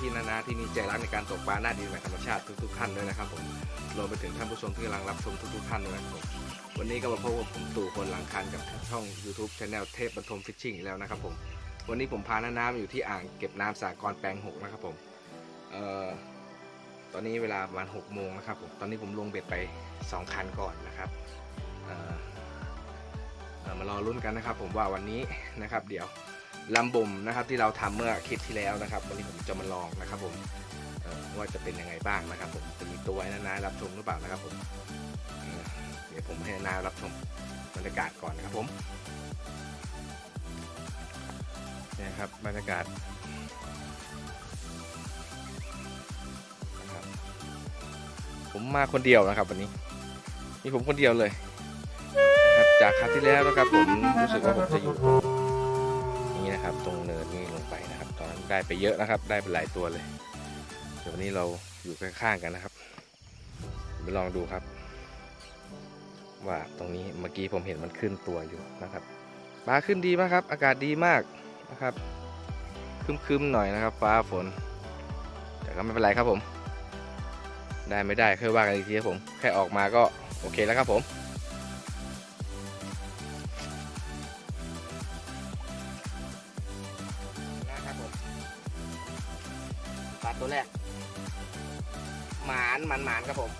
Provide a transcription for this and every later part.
เพื่อนๆพี่ๆนานาที่มีใจรักในการตกปลาหน้าดินแบบธรรมชาติทุกๆท่านด้วยนะครับผมรวมไปถึงท่านผู้ชมที่กำลังรับชมทุกๆท่านด้วยนะครับผมวันนี้ก็มาพบกับผมตู่คนหลังคันกับช่อง YouTube Channel เทพบรรทมฟิชชิ่งอีกแล้วนะครับผมวันนี้ผมพาน้าน้ำอยู่ที่อ่างเก็บน้ำสากรแปลงหกนะครับผมเอ่อตอนนี้เวลาประมาณ6โมงนะครับผมตอนนี้ผมลงเบ็ดไป2คันก่อนนะครับเอ่อมารอลุ้นกันนะครับผมว่าวันนี้นะครับ เดี๋ยว ลำบ่มนะครับที่เราทำเมื่อคลิปที่แล้วนะครับ วันนี้ผมจะมาลองนะครับผมว่าจะเป็นยังไงบ้างนะครับ ผมจะมีตัวให้นานารับชมหรือเปล่านะครับผมเดี๋ยวผมให้นานารับชมบรรยากาศก่อนนะครับผมนี่ครับบรรยากาศนะครับผมมาคนเดียวนะครับ วันนี้มีผมคนเดียวเลยนะครับจากคราวที่แล้วนะครับผมรู้สึกว่าผมจะอยู่ ตรงเนินนี่ลงไปนะครับ ตอนนั้นได้ไปเยอะนะครับ ได้ไปหลายตัวเลย เดี๋ยววันนี้เราอยู่ข้างๆกันนะครับไปลองดูครับ ว่าตรงนี้เมื่อกี้ผมเห็นมันขึ้นตัวอยู่นะครับปลาขึ้นดีมากครับ อากาศดีมากนะครับคึมๆหน่อยนะครับ ฟ้าฝน แต่ก็ไม่เป็นไรครับผม ได้ไม่ได้ค่อยว่ากันอีกทีครับผม แค่ออกมาก็โอเคแล้วครับผม มันหมานครับผม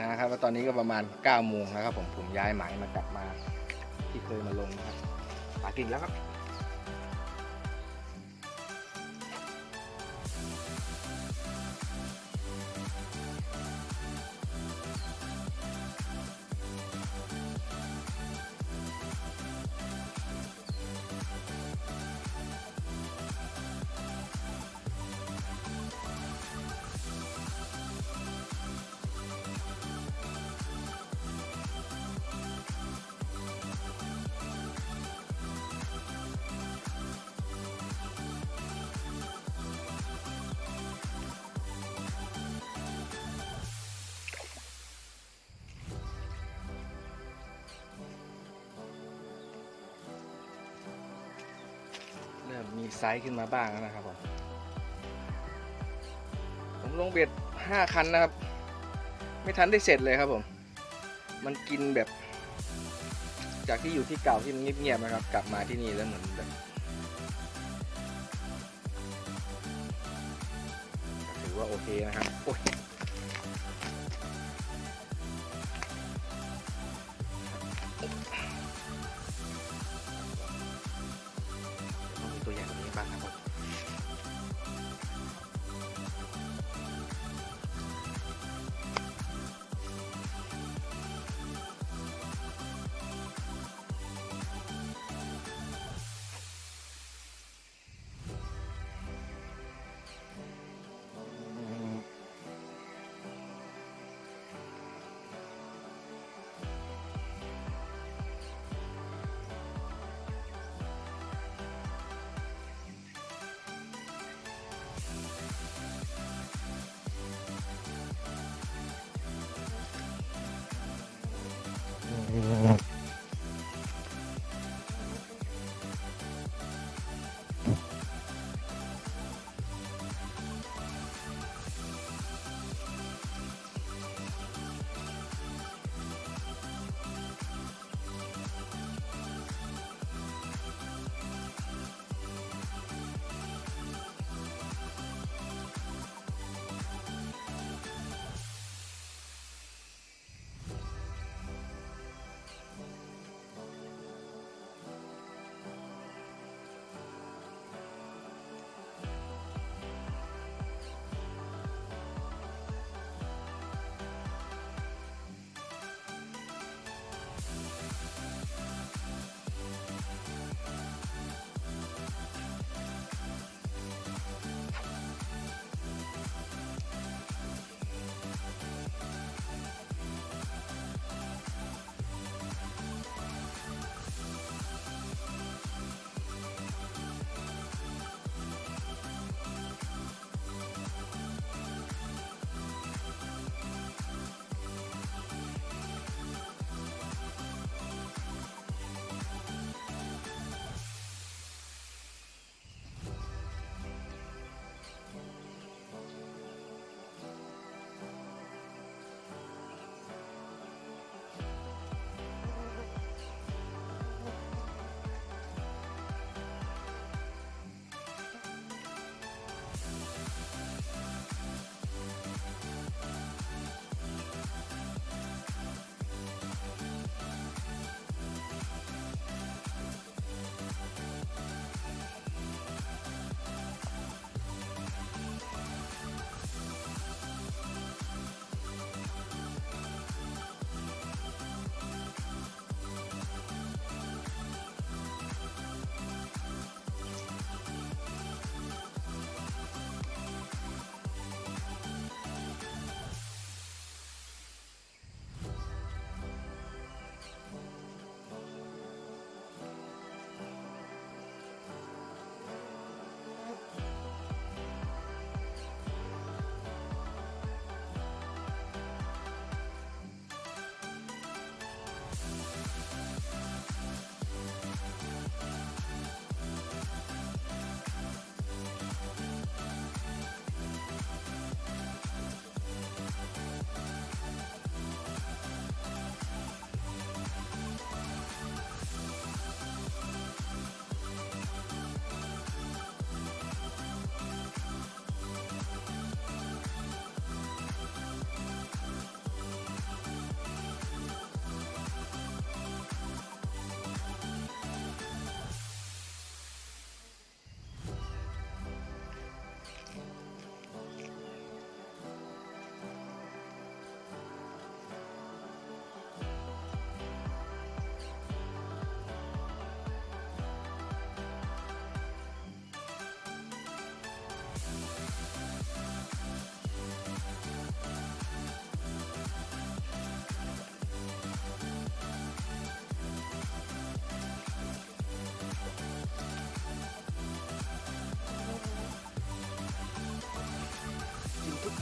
นะครับแล้วตอนนี้ก็ประมาณ9โมงนะครับผมผมย้ายหมายมากลับมาที่เคยมาลงนะครับปากินแล้วครับ มีไซส์ขึ้นมาบ้างแล้วนะครับผม ผมลงเบ็ดห้าคันนะครับ ไม่ทันได้เสร็จเลยครับผม มันกินแบบ จากที่อยู่ที่เก่าที่มันเงียบๆนะครับ กลับมาที่นี่แล้วเหมือนแบบถือว่าโอเคนะครับโอ้ย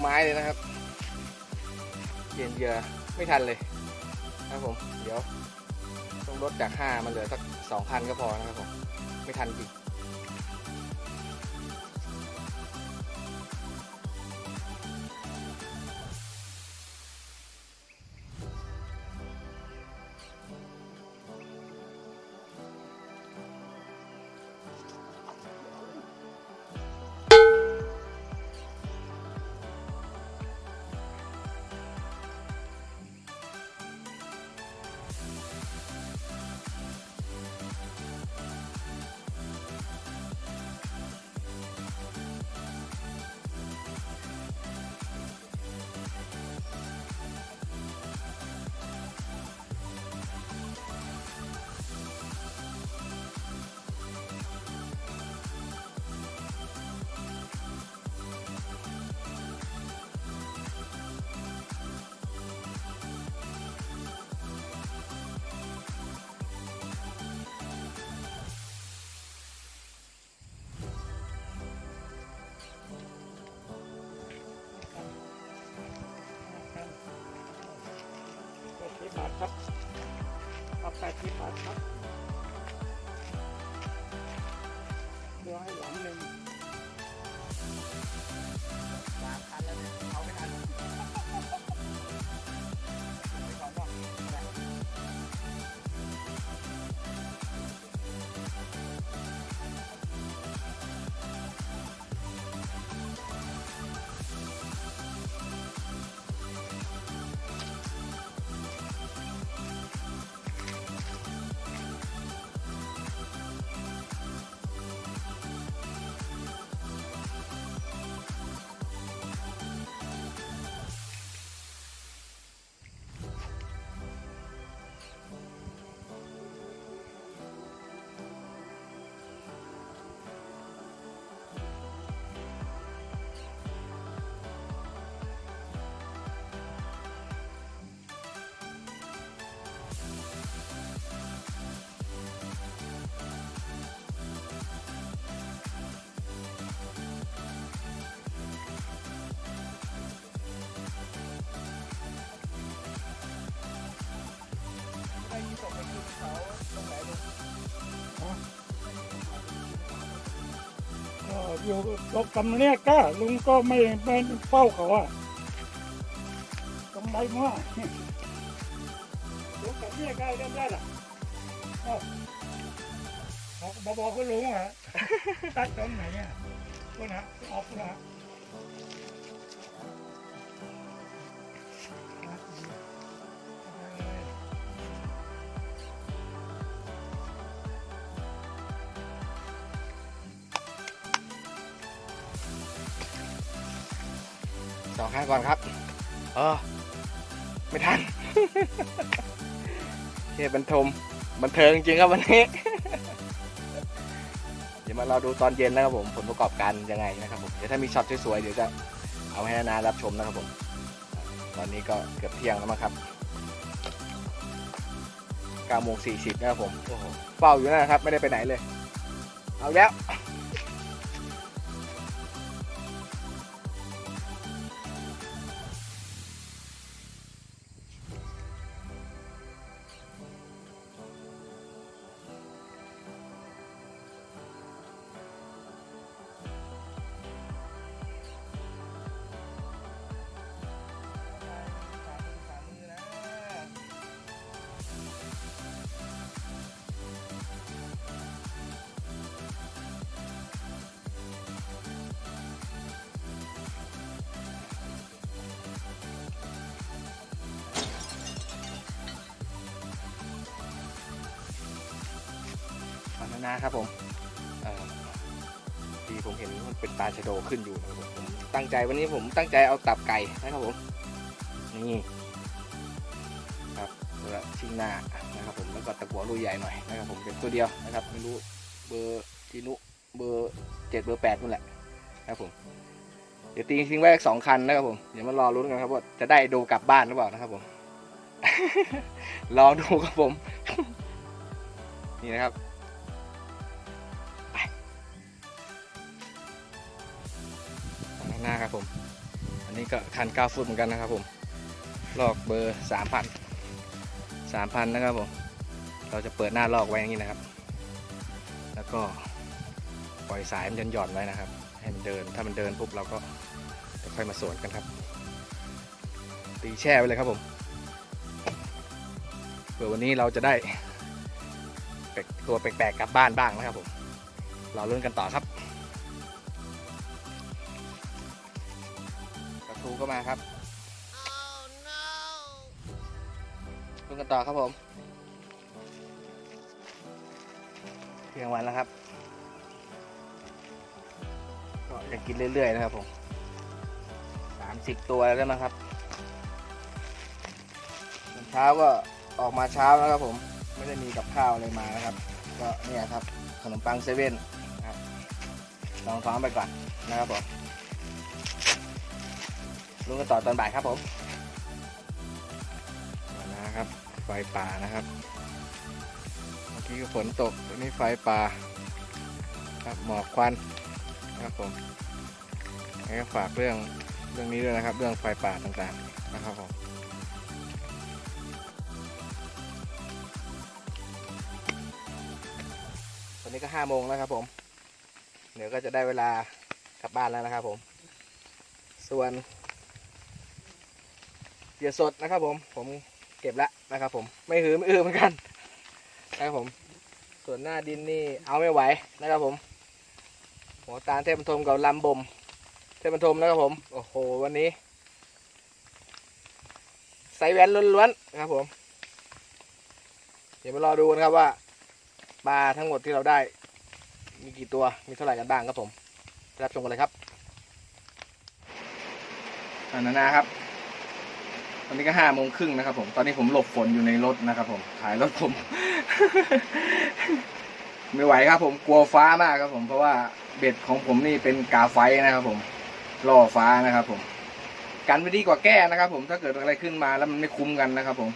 ไม้เลยนะครับเย็นเยื่อไม่ทันเลยนะครับผม เดี๋ยวต้องลดจากห้ามาเหลือสักสองพันก็พอนะครับผม ไม่ทันจริง Ja. อยู่ตรงกำเนี้ยก็ลุงก็ไม่ไม่เฝ้าเขาอะตรงไหนมาลุงกับเนี้ยก็เริ่มได้ละบอกบอกกคุณลุงอะตัดตรงไหนเนี่ยพวกนะออกพวกนะ สองครั้งก่อนครับ เออ ไม่ทันเทพบรรทมบันเทิงจริงครับวันนี้ เดี๋ยวมาเราดูตอนเย็นนะครับผมผลประกอบการยังไงนะครับผมเดี๋ยวถ้ามีช็อตสวยๆเดี๋ยวจะเอาให้นานารับชมนะครับผม ตอนนี้ก็เกือบเที่ยงแล้วมั้งครับ9โมง40นะครับผมเฝ้าอยู่นั่นนะครับ ไม่ได้ไปไหนเลย เอาแล้ว นานาครับผมเอ่อที่ผมเห็นมันเป็นปลาชะโดขึ้นอยู่นะครับผมตั้งใจวันนี้ผมตั้งใจเอาตับไก่นะครับผมนี่ครับแล้วชิงหน้านะครับผมแล้วก็ตะกัวรูใหญ่หน่อยนะครับผมเป็นตัวเดียวนะครับไม่รู้เบอร์จีนุเบอร์เจ็ดเบอร์แปดนู่นแหละนะครับผมเดี๋ยวตีทิ้งไว้สองคันนะครับผม เดี๋ยวมารอรุ้นกันครับว่าจะได้โดกลับบ้านหรือเปล่านะครับผม รอดูครับผม นี่นะครับ หน้าครับผม อันนี้ก็คันเก้าฟุตเหมือนกันนะครับผม ลอกเบอร์สามพันสามพันะครับผม เราจะเปิดหน้าลอกไว้อย่างนี้นะครับ แล้วก็ปล่อยสายมันหย่อนๆไว้นะครับ ให้มันเดิน ถ้ามันเดินปุ๊บเราก็จะค่อยมาสวนกันครับ ตีแช่ไว้เลยครับผมเผื่อวันนี้เราจะได้แปลกตัวแปลกๆกลับบ้านบ้างนะครับผม เราเล่นกันต่อครับ ประตูก็มาครับเล่นกันต่อครับผมเที่ยงวันแล้วครับก็จะกินเรื่อยๆนะครับผมสามสิบตัวแล้วนะครับตอนเช้าก็ออกมาเช้านะครับผมไม่ได้มีกับข้าวอะไรมานะครับ ก็เนี่ยครับขนมปังเซเว่นนะครับลองท้องไปก่อนนะครับผม ลุงกันต่อตอนบ่ายครับผมนะครับไฟป่านะครับ เมื่อกี้ก็ฝนตกตอนนี้ไฟป่าครับหมอกควันนะครับผมงั้นก็ฝากเรื่องเรื่องนี้ด้วยนะครับ เรื่องไฟป่าต่างๆนะครับผมตอนนี้ก็ห้าโมงแล้วครับผม เดี๋ยวก็จะได้เวลากลับบ้านแล้วนะครับผม ส่วน เหยื่อสดนะครับผม ผมเก็บแล้วนะครับผม ไม่หือไม่อือเหมือนกันนะครับผม ส่วนหน้าดินนี่เอาไม่ไหวนะครับผมหัวตาลเทพบรรทมกับลำบมเทพบรรทมนะครับผม โอ้โห วันนี้ใส่แหวนล้วนๆนะครับผม เดี๋ยวมารอดูนะครับว่าปลาทั้งหมดที่เราได้ มีกี่ตัว มีเท่าไหร่กันบ้างครับผม รับชมกันเลยครับอันนั้นนะครับ ตอนนี้ก็ห้าโมงครึ่งนะครับผม ตอนนี้ผมหลบฝนอยู่ในรถนะครับผมถ่ายรถผม ไม่ไหวครับผมกลัวฟ้ามากครับผมเพราะว่าเบ็ดของผมนี่เป็นกาไฟนะครับผมล่อฟ้านะครับผม กันไม่ดีกว่าแก้นะครับผมถ้าเกิดอะไรขึ้นมาแล้วมันไม่คุ้มกันนะครับผม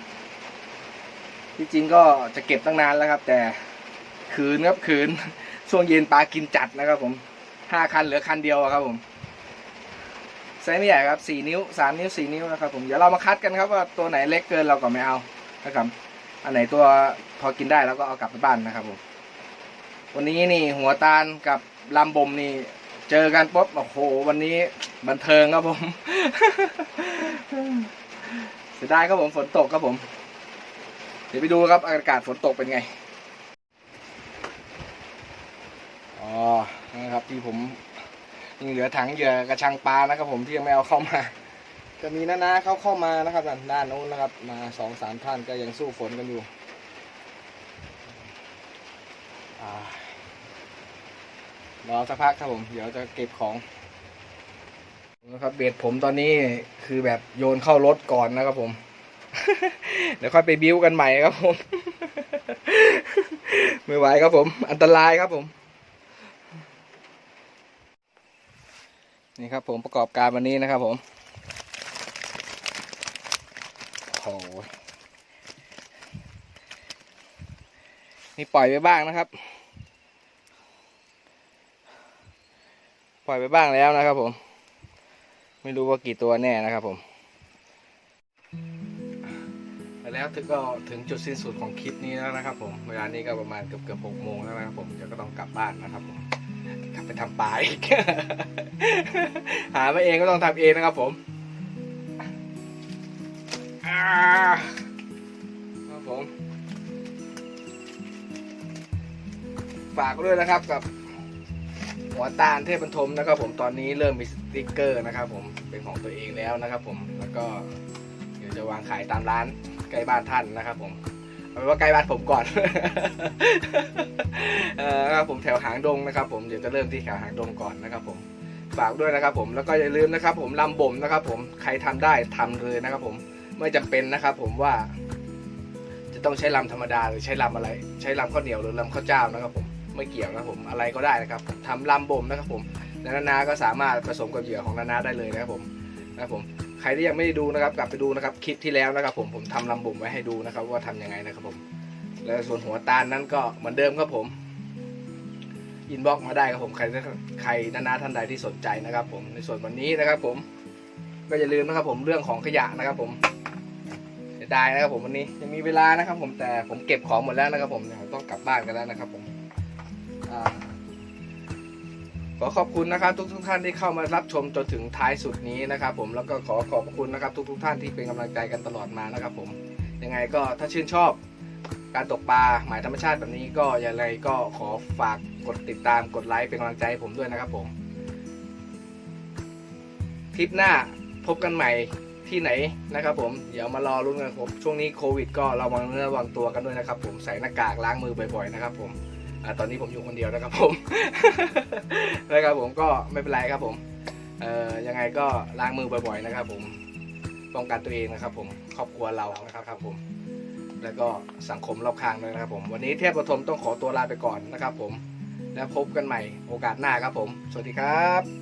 ที่จริงก็จะเก็บตั้งนานแล้วครับ แต่คืนครับคืนช่วงเย็นปลากินจัดนะครับผมห้าคันเหลือคันเดียวครับผม ไซส์ไม่ใหญ่ครับสี่นิ้วสามนิ้วสี่นิ้วนะครับผมเดี๋ยวเรามาคัดกันครับว่าตัวไหนเล็กเกินเราก็ไม่เอานะครับอันไหนตัวพอกินได้เราก็เอากลับไปบ้านนะครับผมวันนี้นี่หัวตาลกับลำบมนี่เจอกันปุ๊บโอ้โหวันนี้บันเทิงครับผมเสียดายครับผมฝนตกครับผม เดี๋ยวไปดูครับอากาศฝนตกเป็นไงอ๋อนะครับที่ผม ยังเหลือถังเหยื่อกระชังปลานะครับ ผมที่ยังไม่เอาเข้ามา จะมีน้านาเขาเข้ามานะครับด้านด้านโน้นนะครับ มาสองสามท่านก็ยังสู้ฝนกันอยู่รอสักพักครับผม เดี๋ยวจะเก็บของนะครับเบ็ดผมตอนนี้คือแบบโยนเข้ารถก่อนนะครับผม เดี๋ยวค่อยไปบิ้วกันใหม่ครับผม ไม่ไหวครับผม อันตรายครับผม นี่ครับผมประกอบการวันนี้นะครับผมโอ้โหนี่ปล่อยไปบ้างนะครับ ปล่อยไปบ้างแล้วนะครับผม ไม่รู้ว่ากี่ตัวแน่นะครับผมแล้วถึงก็ถึงจุดสิ้นสุดของคลิปนี้แล้วนะครับผม เวลานี้ก็ประมาณเกือบเกือบหกโมงแล้วนะครับผมเดี๋ยวก็ต้องกลับบ้านนะครับผม กลับไปทำปลาอีก หามาเองก็ต้องทำเองนะครับผมอาครับผม ฝากด้วยนะครับกับ หัวตาลเทพบรรทมนะครับ ผมตอนนี้เริ่มมีสติกเกอร์นะครับ ผมเป็นของตัวเองแล้วนะครับ ผมแล้วก็เดี๋ยวจะวางขายตามร้านใกล้บ้านท่านนะครับ ผม เอาเป็นว่าใกล้บ้านผมก่อน เออครับผมแถวหางดงนะครับ ผมเดี๋ยวจะเริ่มที่แถวหางดงก่อนนะครับ ผมฝากด้วยนะครับ ผมแล้วก็อย่าลืมนะครับ ผมลำบ่มนะครับ ผมใครทำได้ทำเลยนะครับ ผมไม่จำเป็นนะครับ ผมว่า จะต้องใช้ลำธรรมดาหรือใช้ลำอะไร ใช้ลำข้าวเหนียวหรือลำข้าวเจ้านะครับ ผมไม่เกี่ยวนะครับผมอะไรก็ได้นะครับทำลำบ่มนะครับ ผมนานาก็สามารถผสมกับเหยื่อของนานาได้เลยนะครับผมนะครับผม ใครที่ยังไม่ได้ดูนะครับ กลับไปดูนะครับคลิปที่แล้วนะครับ ผมผมทำลำบ่มไว้ให้ดูนะครับ ว่าทำยังไงนะครับผม แล้วส่วนหัวตาลนั้นก็เหมือนเดิมครับผมอินบ็อกมาได้ครับผมใครใครนานาท่านใดที่สนใจนะครับ ผมในส่วนวันนี้นะครับ ผมก็อย่าลืมนะครับ ผมเรื่องของขยะนะครับ ผมเสียดายนะครับ ผมวันนี้ยังมีเวลานะครับ ผมแต่ผมเก็บของหมดแล้วนะครับ ผมต้องกลับบ้านกันแล้วนะครับ ผมอ่า ขอขอบคุณนะครับทุกทุกท่านที่เข้ามารับชมจนถึงท้ายสุดนี้นะครับผมแล้วก็ขอขอบคุณนะครับทุกทุกท่านที่เป็นกำลังใจกันตลอดมานะครับผมยังไงก็ถ้าชื่นชอบการตกปลาหมายธรรมชาติแบบนี้ก็อย่าไรก็ขอฝากกดติดตามกดไลค์เป็นกำลังใจให้ผมด้วยนะครับผมทริปหน้าพบกันใหม่ที่ไหนนะครับผมเดี๋ยวมารอรุ้นกันผมช่วงนี้โควิด ก็ระวังเนื้อระวังตัวกันด้วยนะครับผมใส่หน้ากากล้างมือบ่อยๆนะครับผม ตอนนี้ผมอยู่คนเดียวนะครับผม นะครับผมก็ไม่เป็นไรครับผมเอ่อยังไงก็ล้างมือบ่อยๆนะครับ ผมป้องกันตัวเองนะครับ ผมครอบครัวเรานะครับครับ ผม แล้วก็สังคมรอบข้างด้วยนะครับ ผม วันนี้เทพประทมต้องขอตัวลาไปก่อนนะครับ ผมแล้วพบกันใหม่โอกาสหน้าครับผม สวัสดีครับ